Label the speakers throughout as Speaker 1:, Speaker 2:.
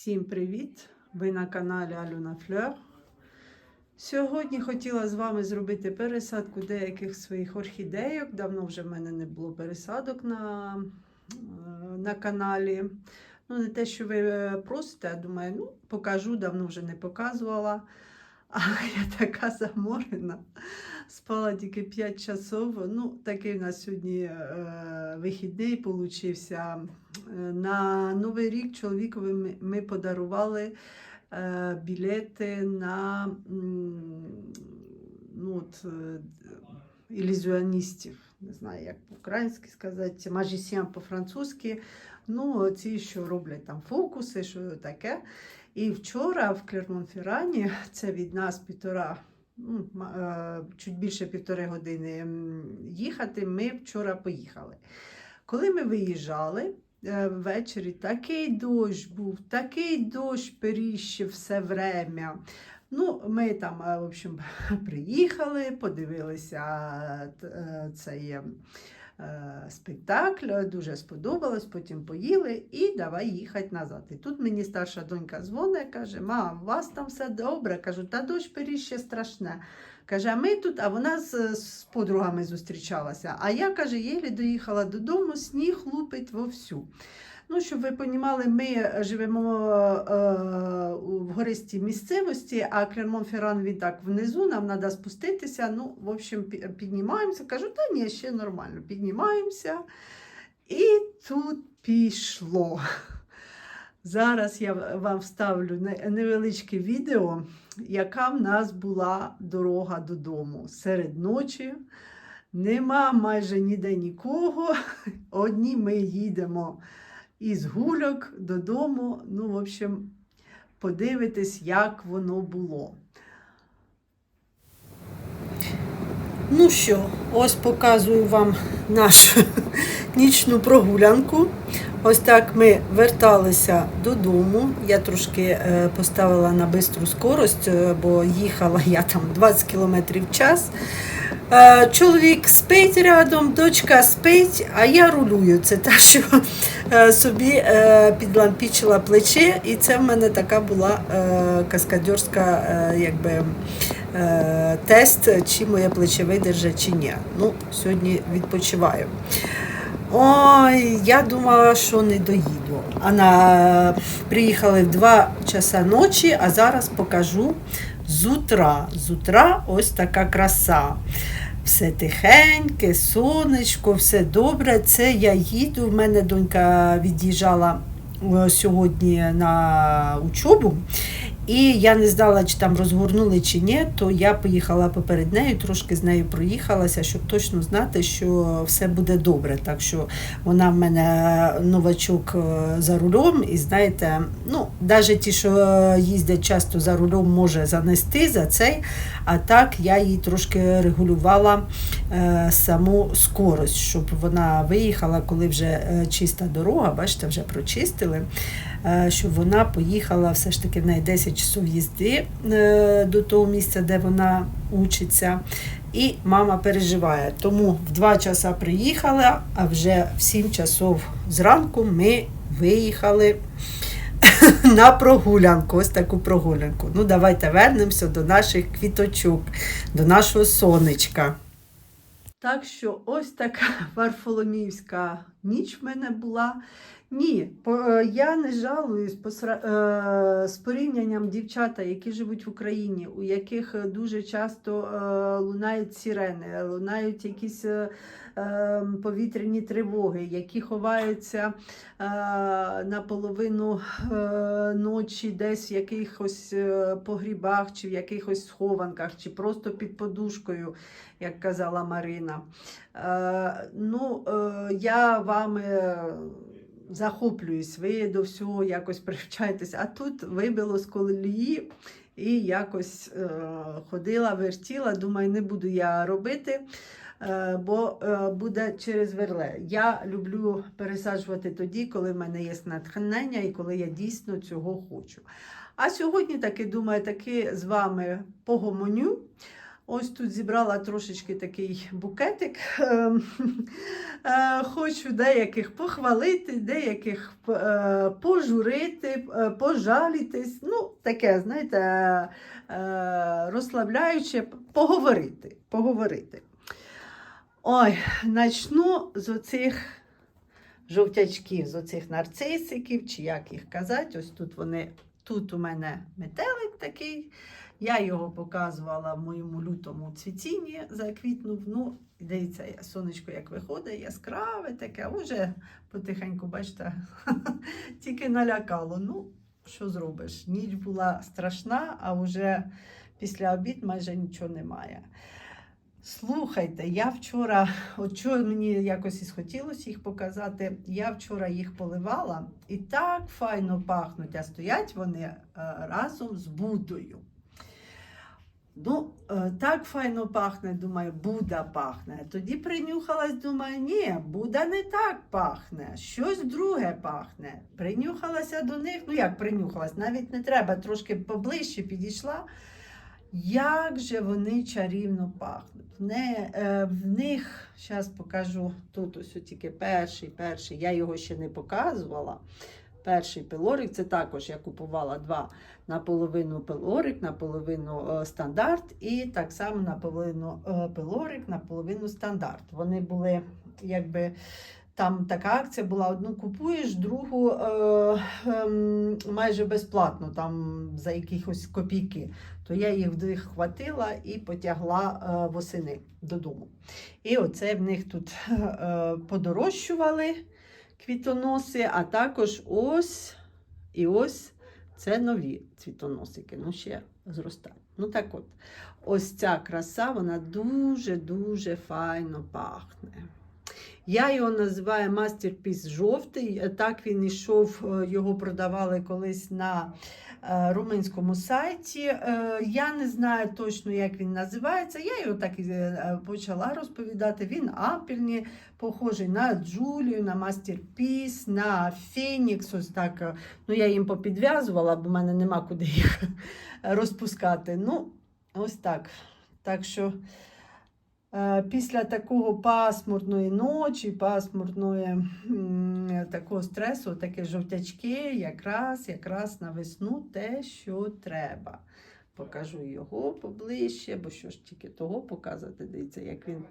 Speaker 1: Всім привіт! Ви на каналі Алюна Флер. Сьогодні хотіла з вами зробити пересадку деяких своїх орхідейок. Давно вже в мене не було пересадок на, е, на каналі. Ну, не те, що ви е, просите, а думаю, ну, покажу, давно вже не показувала. А я така заморена. Спала тільки 5 часов. Ну, такий у нас сьогодні е, вихідний получився. На Новий рік чоловікові ми, подарували е, білети на ну, от, е, ілюзіоністів. Не знаю, як по-українськи сказати, магісіан по-французьки. Ну, ці, що роблять там фокуси, що таке. І вчора в Клермон-Феррані, це від нас півтора, ну, е, чуть більше півтори години їхати, ми вчора поїхали. Коли ми виїжджали, е, ввечері такий дощ був, такий дощ періщив все время. Ну, ми там, е, в общем, приїхали, подивилися цей спектакль, дуже сподобалось, потім поїли і давай їхати назад. І тут мені старша донька дзвонить, каже: Мам, у вас там все добре. Кажу, та дощ періще страшне. Каже, а ми тут, а вона з, з подругами зустрічалася. А я, каже, єлі доїхала додому, сніг лупить вовсю. Ну, щоб ви розуміли, ми живемо е, в гористій місцевості, а Клермон-Ферран він так внизу, нам треба спуститися. Ну, в общем, піднімаємося. Кажу, та ні, ще нормально. Піднімаємося. І тут пішло. Зараз я вам вставлю невеличке відео, яка в нас була дорога додому серед ночі. Нема майже ніде нікого. Одні ми їдемо із гульок додому. Ну, в общем, подивитись, як воно було. Ну що, ось показую вам нашу нічну прогулянку. Ось так ми верталися додому. Я трошки е, поставила на бистру скорость, е, бо їхала я там 20 км в час. Е, Чоловік спить рядом, дочка спить, а я рулюю. Це та, що е, собі е, підлампічила плече, і це в мене така була каскадерська е, якби, тест, чи моє плече видержить, чи ні. Ну, сьогодні відпочиваю. Ой, я думала, що не доїду. А на... приїхали в 2 часа ночі, а зараз покажу з утра. З утра ось така краса. Все тихеньке, сонечко, все добре. Це я їду. У мене донька від'їжджала е, сьогодні на учобу. І я не знала, чи там розгорнули чи ні, то я поїхала поперед нею, трошки з нею проїхалася, щоб точно знати, що все буде добре. Так що вона в мене новачок е, за рулем, і знаєте, ну, навіть ті, що їздять часто за рулем, може занести за цей. А так я їй трошки регулювала е, саму скорость, щоб вона виїхала, коли вже е, чиста дорога, бачите, вже прочистили. Е, Щоб вона поїхала все ж таки в неї 10 часов їзди е, до того місця, де вона учиться. І мама переживає. Тому в 2 часа приїхала, а вже в 7 часов зранку ми виїхали на прогулянку. Ось таку прогулянку. Ну, давайте вернемося до наших квіточок, до нашого сонечка. Так що ось така Варфоломіївська ніч в мене була. Ні, е, я не жалуюсь сра- е, з порівнянням дівчата, які живуть в Україні, у яких е, дуже часто лунають сирени, лунають якісь е, е, повітряні тривоги, які ховаються наполовину е, ночі десь в якихось погрібах, чи в якихось схованках, чи просто під подушкою, як казала Марина. Ну, я вами захоплююсь, ви до всього якось привчаєтесь, а тут вибило з колії. І якось е, ходила, вертіла, думаю, не буду я робити, е, бо е, буде через верле. Я люблю пересаджувати тоді, коли в мене є натхнення і коли я дійсно цього хочу. А сьогодні таки думаю, таки з вами погомоню. Ось тут зібрала трошечки такий букетик. Ем, е, Хочу деяких похвалити, деяких е, пожурити, е, пожалітись. Ну, таке, знаєте, розслабляюче, поговорити. поговорити. Ой, начну з оцих жовтячків, з оцих нарцисиків, чи як їх казати. Ось тут вони, тут у мене метелик такий. Я його показувала в моєму лютому цвітінні, заквітнув. Ну, дивіться, сонечко як виходить, яскраве таке, а вже потихеньку, бачите, тільки налякало. Ну, що зробиш? Ніч була страшна, а вже після обід майже нічого немає. Слухайте, я вчора, от чого мені якось і схотілося їх показати, я вчора їх поливала і так файно пахнуть, а стоять вони е, разом з Будою. Ну, е, так файно пахне, думаю, Буда пахне. Тоді принюхалась, думаю, ні, Буда не так пахне, щось друге пахне. Принюхалася до них, ну як принюхалась, навіть не треба, трошки поближче підійшла. Як же вони чарівно пахнуть. Не, е, в них, зараз покажу, тут ось тільки перший, перший, я його ще не показувала. Перший пилорик, це також я купувала два наполовину пилорик, наполовину е, стандарт, і так само наполовину е, пилорик, наполовину стандарт. Вони були якби. Там така акція була: одну купуєш, другу е, ем, майже безплатно, там за якихось копійки. То я їх вдвох хватила і потягла е, восени додому. І оце в них тут е, подорожчували квітоноси, а також ось і ось це нові цвітоносики. Ну, ще зростають. Ну так от, ось ця краса, вона дуже-дуже файно пахне. Я його називаю Masterpiece жовтий. Так він йшов, е, його продавали колись на е, румунському сайті. Е, Я не знаю точно, як він називається. Я його так і почала розповідати. Він апельний, похожий на Джулію, на Masterpiece, на Фенікс. Ось так. Ну, я їм попідв'язувала, бо в мене нема куди їх розпускати. Ну, ось так. Так що. Е, Після такого пасмурної ночі, пасмурної такого стресу, такі жовтячки, якраз, якраз на весну те, що треба. Покажу його поближче, бо що ж тільки того показати. Дивіться, як він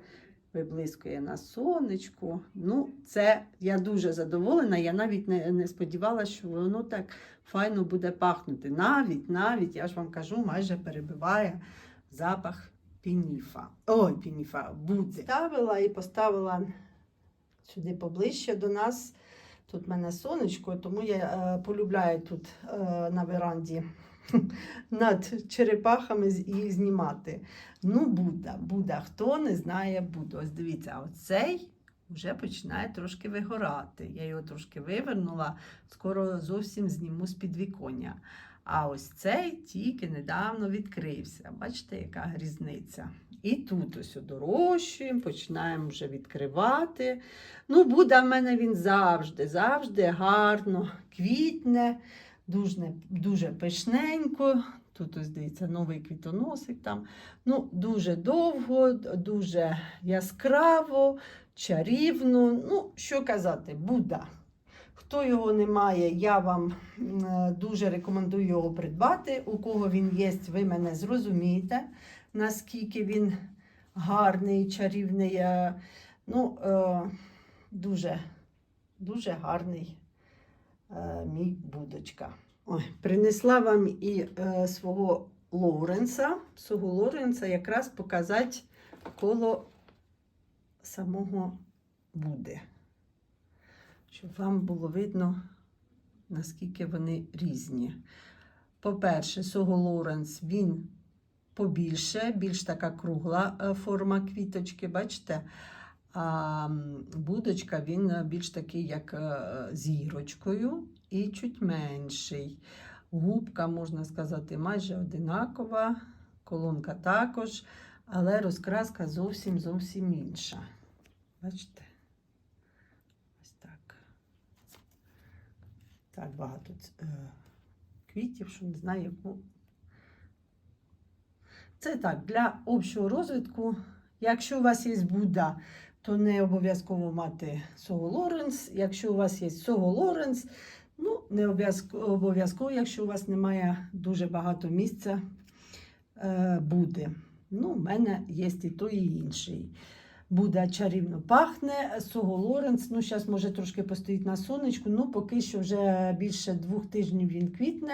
Speaker 1: виблискує на сонечку. Ну, це я дуже задоволена. Я навіть не, не сподівалася, що воно так файно буде пахнути. Навіть, навіть, я ж вам кажу, майже перебиває запах пініфа. Ой, пініфа, будзе. Ставила і поставила сюди поближче до нас. Тут в мене сонечко, тому я е, полюбляю тут е, на веранді над черепахами їх знімати. Ну, Будда, Будда. Хто не знає Будду? Ось дивіться, оцей вже починає трошки вигорати. Я його трошки вивернула, скоро зовсім зніму з підвіконня. А ось цей тільки недавно відкрився. Бачите, яка різниця? І тут ось дорощуємо, починаємо вже відкривати. Ну, буде в мене він завжди, завжди гарно квітне, дуже, дуже пишненько. Тут ось дивіться, новий квітоносик там. Ну, дуже довго, дуже яскраво, чарівно. Ну, що казати, Будда. Хто його не має, я вам е, дуже рекомендую його придбати. У кого він є, ви мене зрозумієте, наскільки він гарний, чарівний. е, Ну, е, дуже, дуже гарний мій будочка. Ой, принесла вам і свого Лоуренса, свого Лоуренса якраз показати коло самого буде щоб вам було видно, наскільки вони різні. По-перше, Сого Лоренс він побільше, більш така кругла е, форма квіточки, бачите? А будочка він е, більш такий, як е, зірочкою, і чуть менший. Губка, можна сказати, майже одинакова, колонка також, але розкраска зовсім зовсім інша. Бачите? Ось так. Так багато е, квітів, що не знаю, яку Це так, для общого розвитку. Якщо у вас є Будда, то не обов'язково мати Сого Лоренс. Якщо у вас є Сого Лоренс, ну не обов'язково, якщо у вас немає дуже багато місця, е, буде. Ну, в мене є і той, і інший. Буде чарівно пахне. Сого Лоренс, ну, зараз може трошки постоїть на сонечку, ну, поки що вже більше двох тижнів він квітне.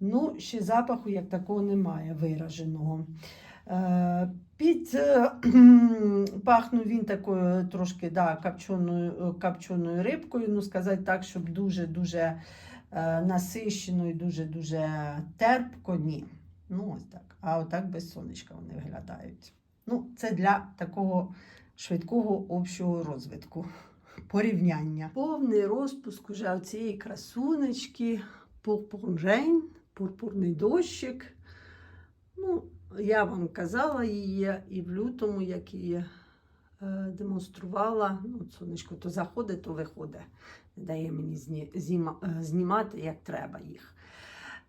Speaker 1: Ну, ще запаху як такого немає вираженого. Е, Під пахнув він такою трошки да, копченою, копченою рибкою. Ну, сказати так, щоб дуже-дуже е, насищено і дуже-дуже терпко. Ні. Ну, ось так. А отак без сонечка вони виглядають. Ну, це для такого швидкого общого розвитку. Порівняння. Повний розпуск уже цієї красунечки, пурпуржень, пурпурний дощик. Ну, я вам казала її і в лютому, як її е, демонструвала. Ну, сонечко то заходить, то виходить. Не дає мені зні, е, знімати, як треба їх.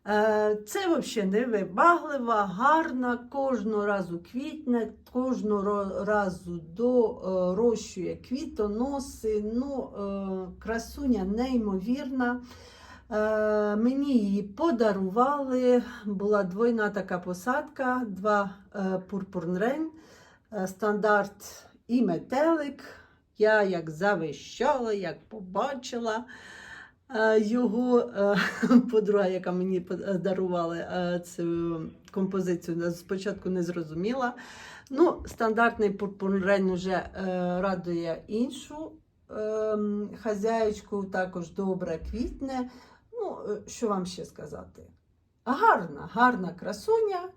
Speaker 1: Е, Це взагалі невибаглива, гарна, кожного разу квітне, кожного разу дорощує квітоноси. Ну, е, красуня неймовірна. Е, Мені її подарували. Була двойна така посадка, два пурпурнрень, е, стандарт і метелик. Я як завищала, як побачила його е, подруга, яка мені е, цю композицію, спочатку не зрозуміла. Ну, стандартний пурпурнрень вже е, радує іншу ем, хазяєчку, також добре квітне. Ну, е, що вам ще сказати? Гарна, гарна красуня.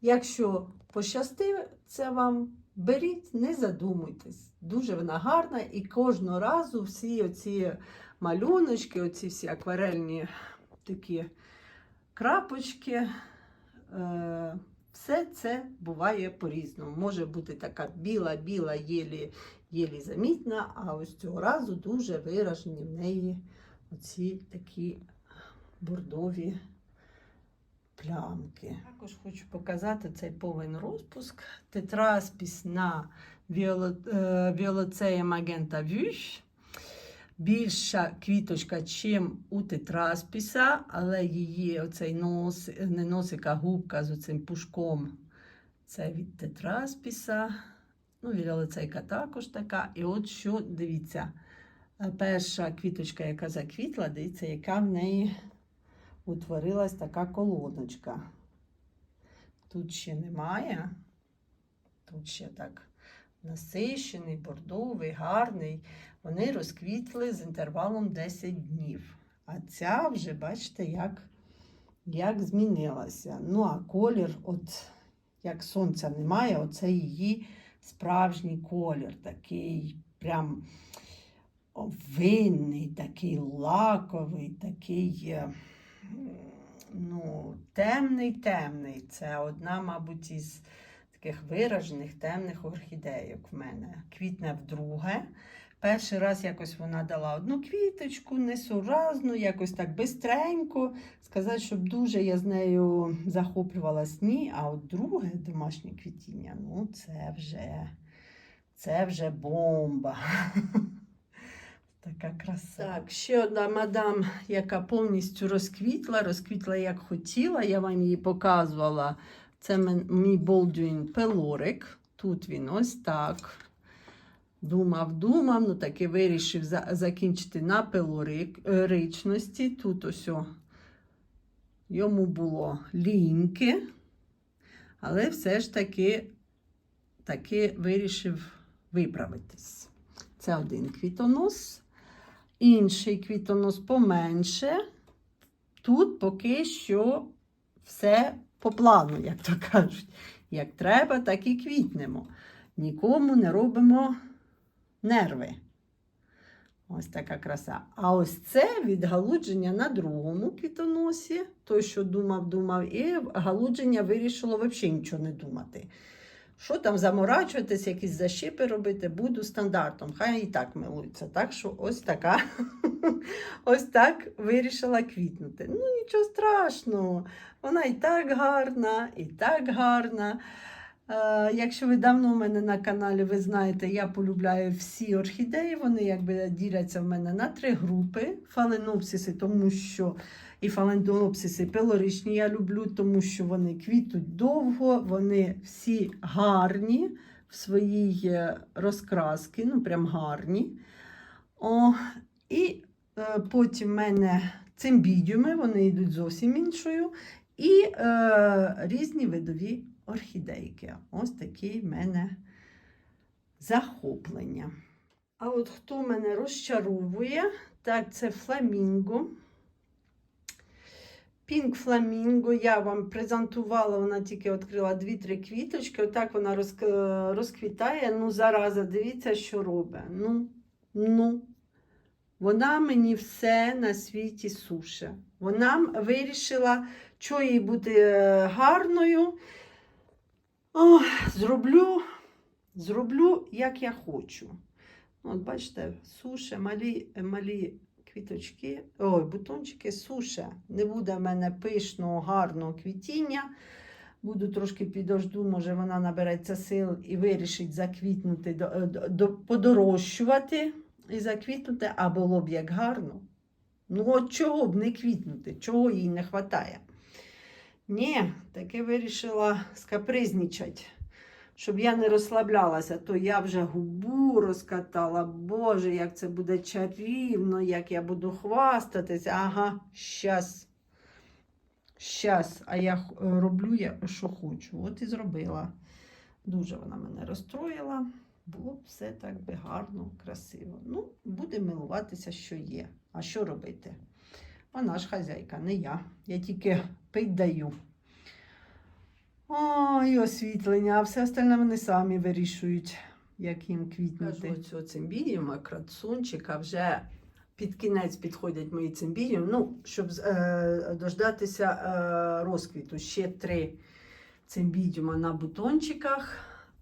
Speaker 1: Якщо пощастить це вам, беріть, не задумуйтесь. Дуже вона гарна і кожного разу всі оці малюночки, оці всі акварельні такі крапочки. Е, все це буває по-різному. Може бути така біла-біла, єлі, єлі замітна, а ось цього разу дуже виражені в неї оці такі бордові плямки. Також хочу показати цей повен розпуск. Тетраспіс на віолоцея магента вюш. Більша квіточка, чим у тетраспіса, але її оцей нос, не носик, а губка з оцим пушком. Це від тетраспіса. Ну, віолоцейка також така. І от що, дивіться, е, перша квіточка, яка заквітла, дивіться, яка в неї утворилась така колоночка. Тут ще немає. Тут ще так насищений, бордовий, гарний. Вони розквітли з інтервалом 10 днів. А ця вже, бачите, як, як змінилася. Ну, а колір, от як сонця немає, оце її справжній колір, такий прям винний, такий лаковий, такий е, ну, темний, темний. Це одна, мабуть, із таких виражених темних орхідейок в мене. Квітне вдруге. Перший раз якось вона дала одну квіточку, несуразну, якось так бистренько. Сказати, щоб дуже я з нею захоплювалась, ні. А от друге домашнє квітіння, ну це вже, це вже бомба. Така краса. Так, ще одна мадам, яка повністю розквітла, розквітла як хотіла. Я вам її показувала. Це мій Болдуін пелорик. Тут він ось так. Думав, думав, ну таки вирішив за- закінчити на пелоричності. Тут ось о, йому було ліньки, але все ж таки, таки вирішив виправитись. Це один квітонос, інший квітонос поменше. Тут поки що все по плану, як то кажуть. Як треба, так і квітнемо. Нікому не робимо нерви. Ось така краса. А ось це відгалудження на другому квітоносі. Той, що думав, думав, і галудження вирішило взагалі нічого не думати. Що там заморачуватись, якісь защипи робити, буду стандартом. Хай і так милуються. Так що ось така, ось так вирішила квітнути. Ну, нічого страшного. Вона і так гарна, і так гарна. Е, якщо ви давно у мене на каналі, ви знаєте, я полюбляю всі орхідеї. Вони якби діляться в мене на три групи: фаленопсиси, тому що і фаленопсиси пилоричні я люблю, тому що вони квітуть довго, вони всі гарні в своїй е, розкраски, ну прям гарні. О, і е, потім в мене цимбідіуми, вони йдуть зовсім іншою. І е, різні видові орхідейки. Ось такі в мене захоплення. А от хто мене розчаровує, так це фламінго. Пінк фламінго я вам презентувала, вона тільки відкрила 2-3 квіточки. Отак вона розквітає. Ну, зараза, дивіться, що робить. Ну, ну. Вона мені все на світі суше. Вона вирішила, що їй бути е, гарною. Зроблю, зроблю, як я хочу. От бачите, суше, малі, малі квіточки, ой, бутончики суше. Не буде в мене пишного, гарного квітіння. Буду трошки підожду, може вона набереться сил і вирішить заквітнути, до, до, до- подорожчувати і заквітнути, а було б як гарно. Ну, от чого б не квітнути, чого їй не вистачає. Ні, таки вирішила скапризнічати, щоб я не розслаблялася, то я вже губу розкатала. Боже, як це буде чарівно, як я буду хвастатися. Ага, щас. Щас, а я роблю, я, що хочу. От і зробила. Дуже вона мене розстроїла. Було б все так би гарно, красиво. Ну, будемо милуватися, що є. А що робити? Вона ж хазяйка, не я. Я тільки пить. Ой, освітлення, а все остальне вони самі вирішують, як їм квітнути. Кажу, цього цимбідіума, крацунчика, вже під кінець підходять мої цимбідіуми. Ну, щоб е, дождатися е, розквіту. Ще три цимбідіума на бутончиках,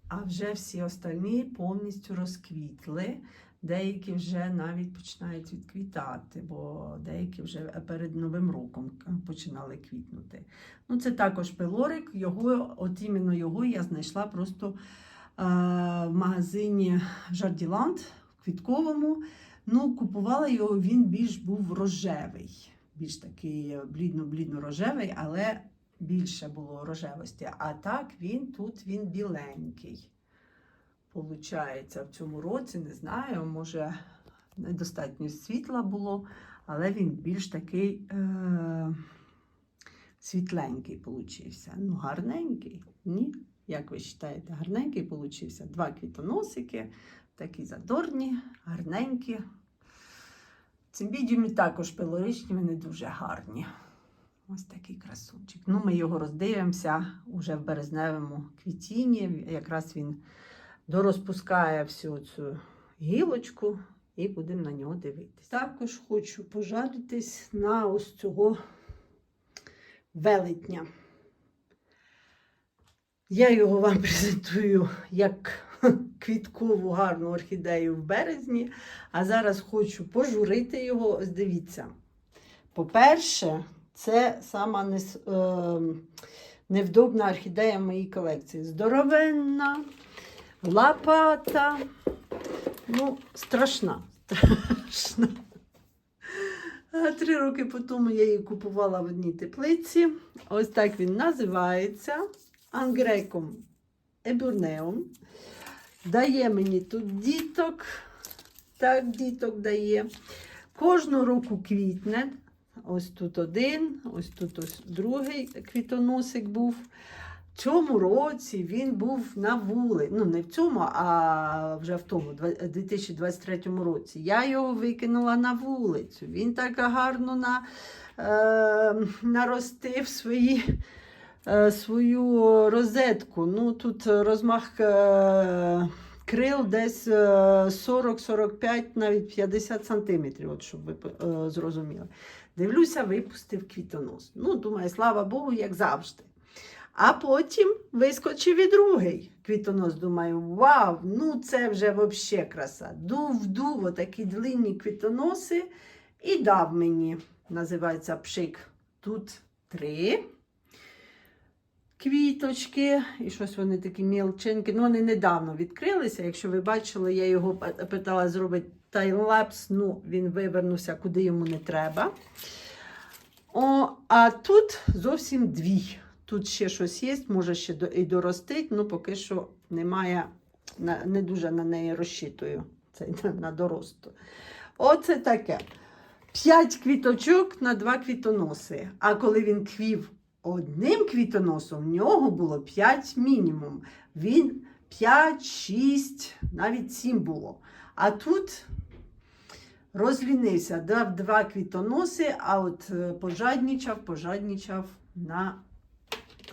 Speaker 1: а вже всі остальні повністю розквітли. Деякі вже навіть починають відквітати, бо деякі вже перед Новим роком е, починали квітнути. Ну, це також пилорик. Його, от іменно його я знайшла просто е, в магазині Жарділанд в квітковому. Ну, купувала його, він більш був рожевий, більш такий блідно-блідно рожевий, але більше було рожевості. А так він тут він біленький. Получається, в цьому році, не знаю, може недостатньо світла було, але він більш такий е- світленький получився. Ну, гарненький. Ні? Як ви вважаєте, гарненький получився. Два квітоносики, такі задорні, гарненькі. Цимбідіуми також пилоричні, вони дуже гарні. Ось такий красунчик. Ну, ми його роздивимося уже в березневому квітінні. Якраз він дорозпускає всю цю гілочку і будемо на нього дивитися. Також хочу пожалітись на ось цього велетня. Я його вам презентую як квіткову гарну орхідею в березні, а зараз хочу пожурити його. Дивіться. По-перше, це сама нес, е, невдобна орхідея в моїй колекції. Здоровенна, лопата. Ну, страшна. Страшна. Три роки по тому я її купувала в одній теплиці. Ось так він називається. Ангреком ебурнеум. Дає мені тут діток. Так, діток дає. Кожну року квітне. Ось тут один, ось тут ось другий квітоносик був. В цьому році він був на вулиці. Ну, не в цьому, а вже в тому, 2023 році. Я його викинула на вулицю. Він так гарно на, е, наростив свої, е, свою розетку. Ну, тут розмах е, крил десь е, 40-45, навіть 50 сантиметрів, от щоб ви е, зрозуміли. Дивлюся, випустив квітонос. Ну, думаю, слава Богу, як завжди. А потім вискочив і другий квітонос. Думаю, вау, ну це вже взагалі краса. Дув, дув, отакі длинні квітоноси і дав мені, називається пшик. Тут три квіточки, і щось вони такі мілченькі. Ну, вони недавно відкрилися. Якщо ви бачили, я його питала зробити таймлапс, ну він вивернувся куди йому не треба. О, а тут зовсім дві. Тут ще щось є, може ще і доростить, ну поки що немає, не дуже на неї розчитую це на, на доросту. Оце таке. П'ять квіточок на два квітоноси. А коли він квів одним квітоносом, в нього було 5 мінімум. Він 5, 6, навіть 7 було. А тут розлінився, дав два квітоноси, а от е, пожаднічав, пожаднічав на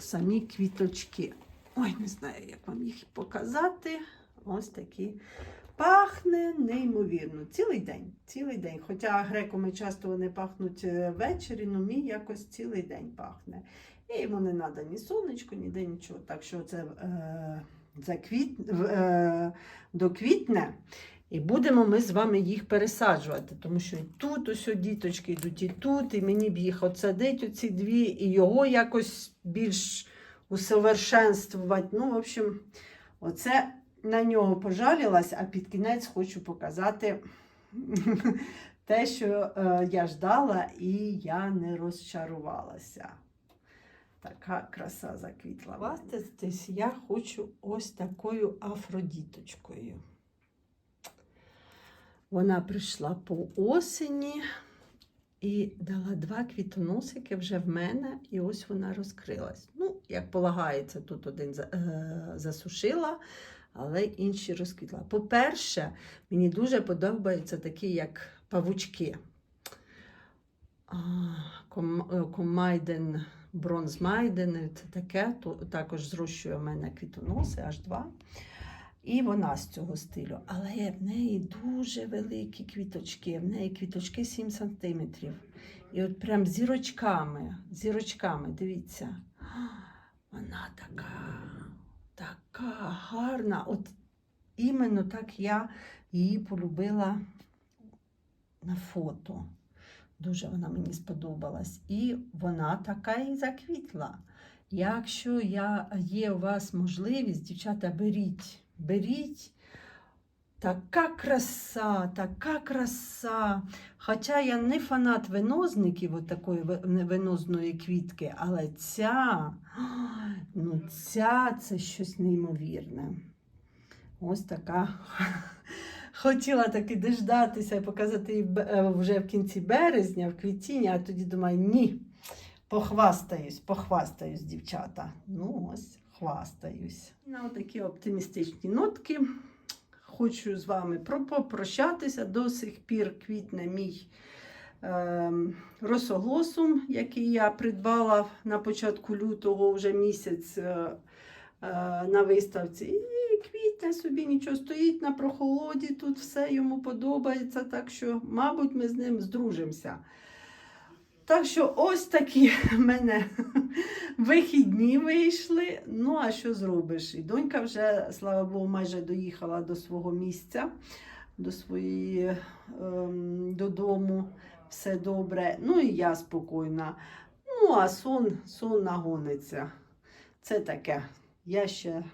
Speaker 1: самі квіточки. Ой, не знаю, як вам їх показати. Ось такі. Пахне неймовірно. Цілий день. Цілий день. Хоча греками часто вони пахнуть е, ввечері, ну мій якось цілий день пахне. І йому не треба ні сонечко, ніде нічого. Так що це е, заквіт, в- е, до квітня. І будемо ми з вами їх пересаджувати, тому що і тут ось діточки йдуть, і тут, і мені б їх отсадити, оці дві, і його якось більш усовершенствувати. Ну, в общем, оце на нього пожалілась, а під кінець хочу показати те, що е, я ждала, і я не розчарувалася. Така краса заквітла. Хвастатись я хочу ось такою афродіточкою. Вона прийшла по осені і дала два квітоносики вже в мене, і ось вона розкрилась. Ну, як полагається, тут один е, засушила, але інші розквітла. По-перше, мені дуже подобаються такі, як павучки. Е, Комайден, бронзмайден, це таке, також зрощує в мене квітоноси, аж два. І вона з цього стилю. Але в неї дуже великі квіточки. В неї квіточки 7 см. І от прям зірочками, зірочками, дивіться. Вона така, така гарна. От іменно так я її полюбила на фото. Дуже вона мені сподобалась. І вона така і заквітла. Якщо я, є у вас можливість, дівчата, беріть, беріть. Така краса, така краса. Хоча я не фанат винозників, от такої винозної квітки, але ця, ну ця це щось неймовірне. Ось така. Хотіла таки дождатися і показати е, вже в кінці березня, в квітінні, а тоді думаю, ні. Похвастаюсь, похвастаюсь, дівчата. Ну, ось, хвастаюсь. На такі оптимістичні нотки. Хочу з вами про- попрощатися. До сих пір квітне мій е, росоглосум, який я придбала на початку лютого вже місяць е, е, на виставці. І квітне собі нічого стоїть на прохолоді, тут все йому подобається. Так що, мабуть, ми з ним здружимося. Так що ось такі в мене вихідні вийшли. Ну, а що зробиш? І донька вже, слава Богу, майже доїхала до свого місця, до своєї ем, додому. Все добре. Ну і я спокійна. Ну, а сон, сон нагониться. Це таке. Я ще е,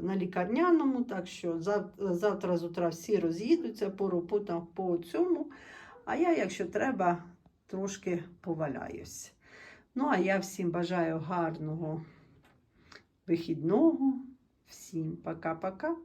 Speaker 1: на лікарняному, так що зав- завтра з утра всі роз'їдуться по роботам по цьому. А я, якщо треба, трошки поваляюсь. Ну, а я всім бажаю гарного вихідного. Всім пока-пока.